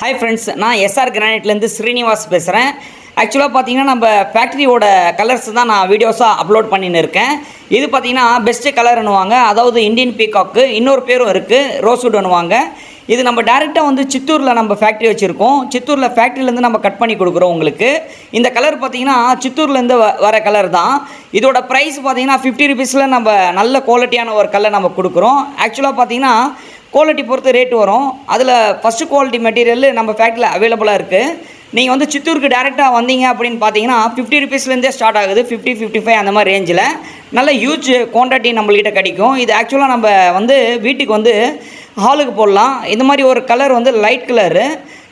Hi friends நான் SR கிரானைட்லேருந்து ஸ்ரீனிவாஸ் பேசுகிறேன் ஆக்சுவலாக பார்த்தீங்கன்னா நம்ம ஃபேக்ட்ரியோட கலர்ஸ் தான் நான் வீடியோஸாக அப்லோட் பண்ணின்னு இருக்கேன். இது பார்த்தீங்கன்னா பெஸ்ட்டு கலர்னுவாங்க அதாவது இந்தியன் பீகாக்கு இன்னொரு பேரும் இருக்குது ரோஸ்வுட்னுவாங்க இது நம்ம டேரெக்டாக வந்து சித்தூரில் நம்ம ஃபேக்ட்ரி வச்சுருக்கோம். சித்தூரில் ஃபேக்ட்ரிலேருந்து நம்ம கட் பண்ணி கொடுக்குறோம் உங்களுக்கு. இந்த கலர் பார்த்தீங்கன்னா சித்தூர்லேருந்து வ வர கலர் தான். இதோட ப்ரைஸ் பார்த்தீங்கன்னா ஃபிஃப்டி ருபீஸில் நம்ம நல்ல குவாலிட்டியான ஒரு கலர் நம்ம கொடுக்குறோம். ஆக்சுவலாக பார்த்தீங்கன்னா குவாலிட்டி பொறுத்து ரேட் வரும். அதில் ஃபஸ்ட்டு குவாலிட்டி மெட்டீரியல் நம்ம ஃபேக்ட்ரியில் அவைலபிளாக இருக்குது நீங்கள் வந்து சித்தூருக்கு டேரெக்டாக வந்தீங்க அப்படின்னு பார்த்தீங்கன்னா ஃபிஃப்டி ருபீஸ்லேருந்தே ஸ்டார்ட் ஆகுது. ஃபிஃப்டி ஃபிஃப்டி ஃபைவ் அந்த மாதிரி ரேஞ்சில் நல்ல ஹியூஜ் குவான்டிட்டி நம்மள்கிட்ட கிடைக்கும். இது ஆக்சுவலாக நம்ம வந்து வீட்டுக்கு வந்து ஹாலுக்கு போடலாம். இந்த மாதிரி ஒரு கலர் வந்து லைட் கலரு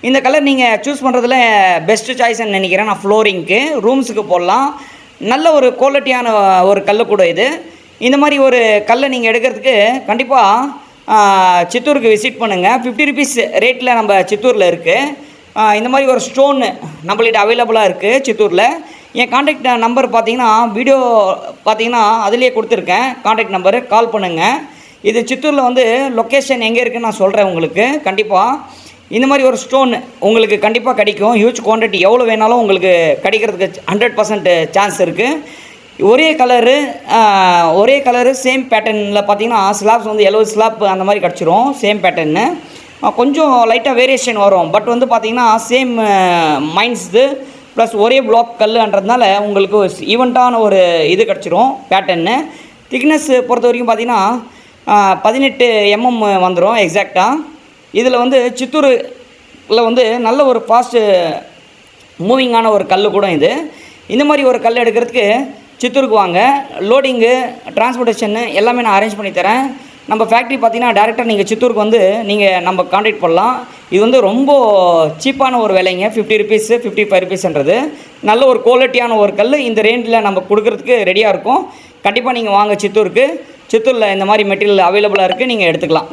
இந்த கலர் நீங்கள் சூஸ் பண்ணுறதுல பெஸ்ட்டு சாய்ஸ்ன்னு நினைக்கிறேன். நான் ஃப்ளோரிங்க்கு ரூம்ஸுக்கு போடலாம். நல்ல ஒரு குவாலிட்டியான ஒரு கல் கூட இது. இந்த மாதிரி ஒரு கல்லை நீங்கள் எடுக்கிறதுக்கு கண்டிப்பாக சித்தூருக்கு விசிட் பண்ணுங்கள் ஃபிஃப்டி ருபீஸ் ரேட்டில் நம்ம சித்தூரில் இருக்குது இந்த மாதிரி ஒரு ஸ்டோனு நம்மள்கிட்ட அவைலபிளாக இருக்குது சித்தூரில். என் காண்டாக்ட் நம்பர் பார்த்தீங்கன்னா வீடியோ பார்த்தீங்கன்னா அதுலேயே கொடுத்துருக்கேன். காண்டாக்ட் நம்பரு கால் பண்ணுங்கள் இது சித்தூரில் வந்து லொக்கேஷன் எங்கே இருக்குன்னு நான் சொல்கிறேன் உங்களுக்கு. கண்டிப்பாக இந்த மாதிரி ஒரு ஸ்டோன் உங்களுக்கு கண்டிப்பாக கிடைக்கும். ஹியூஜ் குவான்டிட்டி எவ்வளோ வேணாலும் உங்களுக்கு கிடைக்கிறதுக்கு ஹண்ட்ரட் பர்சன்ட் சான்ஸ் இருக்குது ஒரே கலரு ஒரே கலரு சேம் பேட்டர்னில் பார்த்தீங்கன்னா ஸ்லாப்ஸ் வந்து எழுபது ஸ்லாப் அந்த மாதிரி கிடச்சிரும் சேம் பேட்டர்னு கொஞ்சம் லைட்டாக வேரியேஷன் வரும். பட் வந்து பார்த்தீங்கன்னா சேம் மைண்ட்ஸு ப்ளஸ் ஒரே பிளாக் கல்லுன்றதுனால உங்களுக்கு ஈவெண்ட்டான ஒரு இது கிடச்சிரும் பேட்டர்னு திக்னஸ் பொறுத்த வரைக்கும் பார்த்தீங்கன்னா பதினெட்டு எம்எம் வந்துடும் எக்ஸாக்டாக இதில் வந்து சித்தூரில் வந்து நல்ல ஒரு ஃபாஸ்ட்டு மூவிங்கான ஒரு கல் கூட இது. இந்த மாதிரி ஒரு கல் எடுக்கிறதுக்கு சித்தூருக்கு வாங்க. லோடிங்கு டிரான்ஸ்போர்ட்டேஷன் எல்லாமே நான் அரேஞ்ச் பண்ணி தரேன். நம்ம ஃபேக்ட்ரி பார்த்தீங்கன்னா டேரெக்டாக நீங்கள் சித்தூருக்கு வந்து நீங்கள் நம்ம காண்டாக்ட் பண்ணலாம். இது வந்து ரொம்ப சீப்பான ஒரு விலைங்க. ஃபிஃப்டி ருபீஸு ஃபிஃப்டி ஃபைவ் ருபீஸ்ன்றது நல்ல ஒரு குவாலிட்டியான ஒரு கல் இந்த ரேஞ்சில் நம்ம கொடுக்குறதுக்கு ரெடியாக இருக்கும். கண்டிப்பாக நீங்கள் வாங்க சித்தூருக்கு. சித்தூரில் இந்த மாதிரி மெட்டீரியல் அவைலபிளாக இருக்குது நீங்கள் எடுத்துக்கலாம்.